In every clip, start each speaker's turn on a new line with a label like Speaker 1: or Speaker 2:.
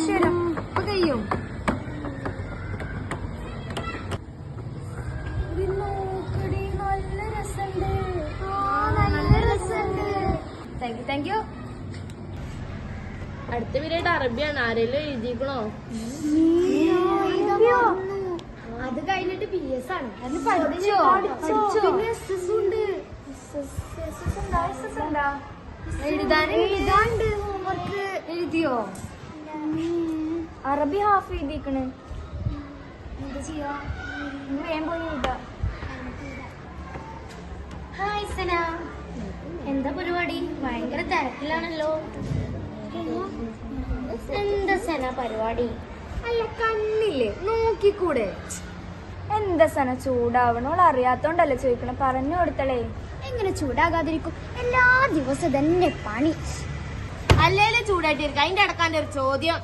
Speaker 1: മാഷ് വരാം ഇപ്പൊ കഴിയും. താങ്ക് യു താങ്ക് യു
Speaker 2: അടുത്ത പീരീഡ് അറബിയാണ്. ആരെങ്കിലും എഴുതിക്കണോ?
Speaker 1: അത് കഴിഞ്ഞിട്ട് പി എസ് ആണ്. എഴുതാൻ എഴുതാണ്ട് ഹോംവർക്ക് എഴുതിയോ? അറബി ഹാഫ് എഴുതിക്കണ് എന്താ ചെയ്യാ? വേഗം പോയി എഴുതാ. ഹായ് സന എന്താ പരിപാടി? ഭയങ്കര തിരക്കിലാണല്ലോ. എന്താ സന പരിപാടി? അല്ല കണ്ണില്ലേ നോക്കിക്കൂടെ? എന്താ സന ചൂടാവണോൾ അറിയാത്തോണ്ടല്ലേ ചോദിക്കണ. പറഞ്ഞു കൊടുത്തളേ. എങ്ങനെ ചൂടാകാതിരിക്കും? എല്ലാ ദിവസവും തന്നെ പണി.
Speaker 2: അല്ലേലും ചൂടായിട്ടിരിക്കും. അതിന്റെ അടക്കാന്റെ ഒരു ചോദ്യം.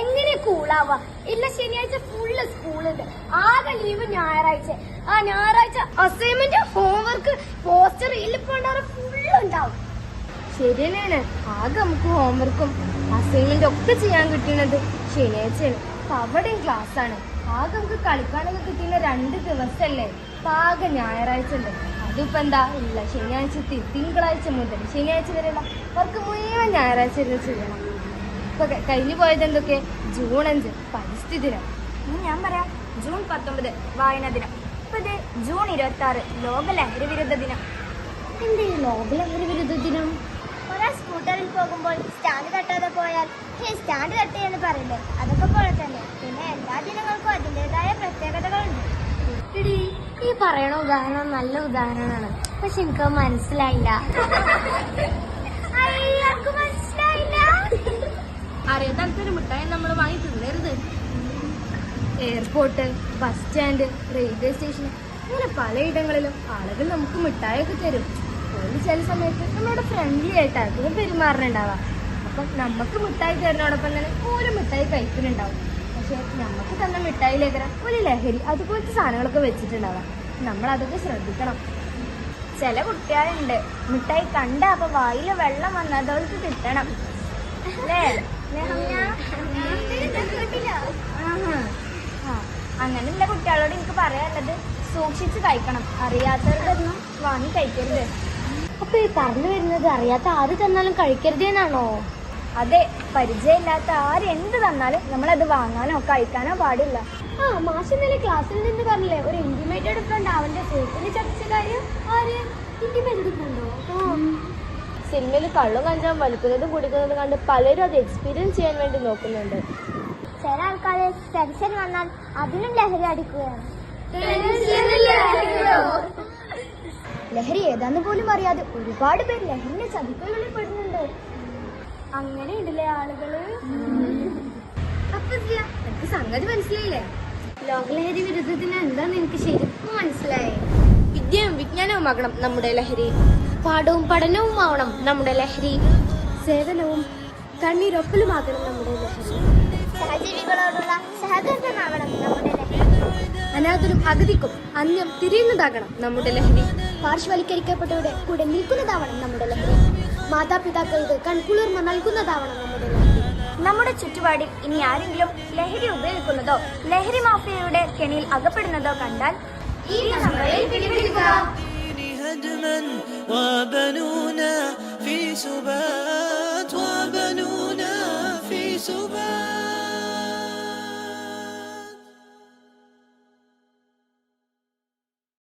Speaker 1: എങ്ങനെ കൂളാവാ? ഇല്ല ശനിയാഴ്ച ഫുള്ള് സ്കൂളുണ്ട് ആകെ ലീവ് ഞായറാഴ്ച. ആ ഞായറാഴ്ച അസൈൻമെന്റ് ഹോംവർക്ക് പോസ്റ്റർ ഇല്ലിപ്പോണ്ടാറ് ഫുള്ള് ഉണ്ടാവും. ശരി തന്നെയാണ് ആകെ നമുക്ക് ഹോംവർക്കും അസൈൻമെന്റ് ഒക്കെ ചെയ്യാൻ കിട്ടുന്നത് ശനിയാഴ്ചയാണ്. അപ്പൊ അവിടെയും ക്ലാസ് ആണ്. ആകെ നമുക്ക് കളിക്കാനൊക്കെ കിട്ടുന്ന രണ്ട് ദിവസമല്ലേ ആകെ ഞായറാഴ്ച ഉണ്ട്. അതിപ്പോ എന്താ? ഇല്ല ശനിയാഴ്ച തിങ്കളാഴ്ച മുതൽ ശനിയാഴ്ച വരെയുള്ള അവർക്ക് മുഴുവൻ ഞായറാഴ്ച ചെയ്യണം. ഇപ്പൊ കഴിഞ്ഞു പോയത് എന്തൊക്കെ? ജൂൺ അഞ്ച് പരിസ്ഥിതി ദിനം. ഞാൻ പറയാം ജൂൺ പത്തൊമ്പത് വായനാ ദിനം. ഇപ്പൊ ഇത് ജൂൺ ഇരുപത്തി ആറ് ലോക ലഹരി വിരുദ്ധ ദിനം. എന്ത് ലോക ലഹരി വിരുദ്ധ ദിനം?
Speaker 3: ഒരാൾ സ്കൂട്ടറിൽ പോകുമ്പോൾ സ്റ്റാൻഡ് തട്ടാതെ പോയാൽ ഹേ സ്റ്റാൻഡ് തട്ടി എന്ന് പറയില്ലേ? അതൊക്കെ പോലെ തന്നെ. പിന്നെ എല്ലാ ദിനങ്ങൾക്കും അതിന്റെതായ പ്രത്യേകതകളുണ്ട്.
Speaker 1: ഈ പറയണ ഉദാഹരണം നല്ല ഉദാഹരണമാണ്. പക്ഷെ എനിക്ക് മനസ്സിലായില്ല.
Speaker 2: അറിയാത്തൊരു മിഠായി നമ്മൾ വാങ്ങി തിന്നരുത്.
Speaker 1: Airport bus stand railway station അങ്ങനെ പലയിടങ്ങളിലും ആളുകൾ നമുക്ക് മിഠായൊക്കെ തരും. ഒരു ചില സമയത്ത് നമ്മളോട് ഫ്രണ്ട്ലി ആയിട്ടായിരിക്കും പെരുമാറുന്നുണ്ടാവാം അപ്പം നമുക്ക് മിഠായി തരുന്നതോടൊപ്പം തന്നെ ഒരു മിഠായി കഴിക്കുന്നുണ്ടാവും. പക്ഷേ നമുക്ക് തന്ന മിഠായിലേക്കര ഒരു ലഹരി അതുപോലത്തെ സാധനങ്ങളൊക്കെ വെച്ചിട്ടുണ്ടാവാം. നമ്മൾ അതൊക്കെ ശ്രദ്ധിക്കണം. ചില കുട്ടികളുണ്ട് മിഠായി കണ്ട അപ്പോൾ വായിൽ വെള്ളം വന്നതോൾക്ക് കിട്ടണം. അങ്ങനെയുള്ള കുട്ടികളോട് എനിക്ക് പറയാനുള്ളത് സൂക്ഷിച്ച് കഴിക്കണം. അറിയാത്തവരുടെയൊന്നും വാങ്ങി കഴിക്കരുത്.
Speaker 3: അപ്പൊ ഈ പറഞ്ഞു വരുന്നത് അറിയാത്ത ആര് തന്നാലും കഴിക്കരുതെന്നാണോ
Speaker 1: അതെ പരിചയമില്ലാത്ത ആര് എന്ത് തന്നാലും നമ്മൾ അത് വാങ്ങാനോ കഴിക്കാനോ പാടില്ല.
Speaker 3: ആ മാഷ് ഇന്നലെ ക്ലാസ്സിൽ നിന്ന് പറഞ്ഞില്ലേ ഒരു ഇന്റിമേറ്റഡ് ഫ്രണ്ട് അവന്റെ സുഹൃത്തിന് ചതിച്ച കാര്യം ആര് ഇന്റിമേറ്റഡ് ഫ്രണ്ടോ
Speaker 2: സിനിമയിൽ കള്ളും കഞ്ചാവും വലിക്കുന്നതും കുടിക്കുന്നതും കണ്ട് പലരും അത് എക്സ്പീരിയൻസ് ചെയ്യാൻ വേണ്ടി നോക്കുന്നുണ്ട്.
Speaker 3: ചില ആൾക്കാരെ ടെൻഷൻ വന്നാൽ അതിനും ലഹരി അടിക്കുകയാണ്.
Speaker 1: ലഹരി ഏതാന്ന് പോലും അറിയാതെ ഒരുപാട് പേര് ലഹരിന്റെ ചതിക്കുകളിൽ പെടുന്നുണ്ട്. അങ്ങനെയുണ്ടല്ലേ ആളുകൾ? അപ്പൊ എനിക്ക് സംഗതി മനസ്സിലായില്ലേ? ലോകലഹരി വിരുദ്ധത്തിന് എന്താന്ന് എനിക്ക് ശരിക്കും മനസ്സിലായി.
Speaker 2: വിദ്യയും വിജ്ഞാനവുമാകണം നമ്മുടെ ലഹരി. പാഠവും പഠനവും ആവണം നമ്മുടെ ലഹരി. സേവനവും കണ്ണീരൊപ്പലുമാകണം നമ്മുടെ ലഹരി.
Speaker 3: സഹജീവികളോടുള്ള നമ്മുടെ
Speaker 2: അനാഥരും അഗതിക്കും അന്യം തിരിയുന്നതാകണം നമ്മുടെ ലഹരി.
Speaker 3: പാർശ്വവൽക്കരിക്കപ്പെട്ടവരുടെ കൂടെ നിൽക്കുന്നതാവണം നമ്മുടെ ലഹരി. മാതാപിതാക്കൾക്ക് കൺകുളിർമ നൽകുന്നതാവണം നമ്മുടെ ലഹരി.
Speaker 1: നമ്മുടെ ചുറ്റുപാടിൽ ഇനി ആരെങ്കിലും ലഹരി ഉപയോഗിക്കുന്നതോ ലഹരി മാഫിയയുടെ കെണിയിൽ അകപ്പെടുന്നതോ കണ്ടാൽ ഈ നമ്പറിൽ
Speaker 4: هدما وبنونا في سبات وبنونا في سبات.